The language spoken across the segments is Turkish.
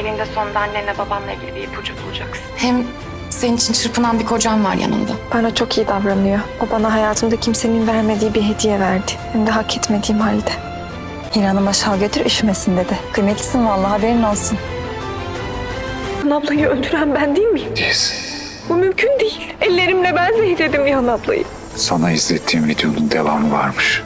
Elinde sonunda annenle babanla ilgili bir ipucu bulacaksın. Hem senin için çırpınan bir kocan var yanında. Bana çok iyi davranıyor. O bana hayatımda kimsenin vermediği bir hediye verdi. Hem de hak etmediğim halde. Hiran'ı aşağı götür üşümesin dedi. Kıymetlisin vallahi haberin olsun. Nihan ablayı öldüren ben değil miyim? Değilsin. Bu mümkün değil. Ellerimle ben zehirledim Nihan ablayı. Sana izlettiğim videonun devamı varmış.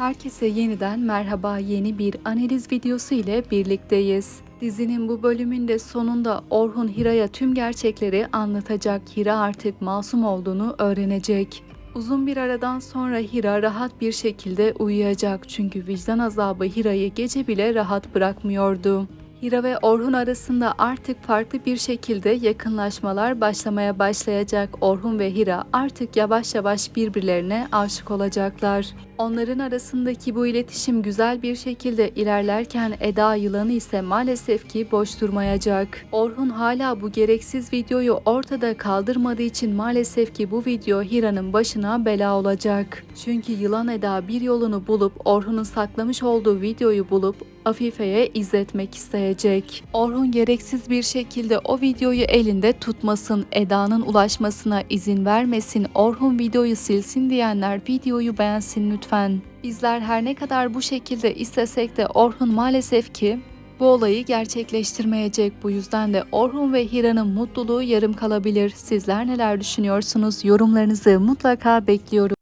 Herkese yeniden merhaba yeni bir analiz videosu ile birlikteyiz. Dizinin bu bölümünde sonunda Orhun Hira'ya tüm gerçekleri anlatacak. Hira artık masum olduğunu öğrenecek. Uzun bir aradan sonra Hira rahat bir şekilde uyuyacak çünkü vicdan azabı Hira'yı gece bile rahat bırakmıyordu. Hira ve Orhun arasında artık farklı bir şekilde yakınlaşmalar başlamaya başlayacak. Orhun ve Hira artık yavaş yavaş birbirlerine aşık olacaklar. Onların arasındaki bu iletişim güzel bir şekilde ilerlerken Eda yılanı ise maalesef ki boş durmayacak. Orhun hala bu gereksiz videoyu ortada kaldırmadığı için maalesef ki bu video Hira'nın başına bela olacak. Çünkü yılan Eda bir yolunu bulup Orhun'un saklamış olduğu videoyu bulup Afife'ye izletmek isteyecek. Orhun gereksiz bir şekilde o videoyu elinde tutmasın, Eda'nın ulaşmasına izin vermesin, Orhun videoyu silsin diyenler videoyu beğensin lütfen. Bizler her ne kadar bu şekilde istesek de Orhun maalesef ki bu olayı gerçekleştirmeyecek. Bu yüzden de Orhun ve Hira'nın mutluluğu yarım kalabilir. Sizler neler düşünüyorsunuz? Yorumlarınızı mutlaka bekliyorum.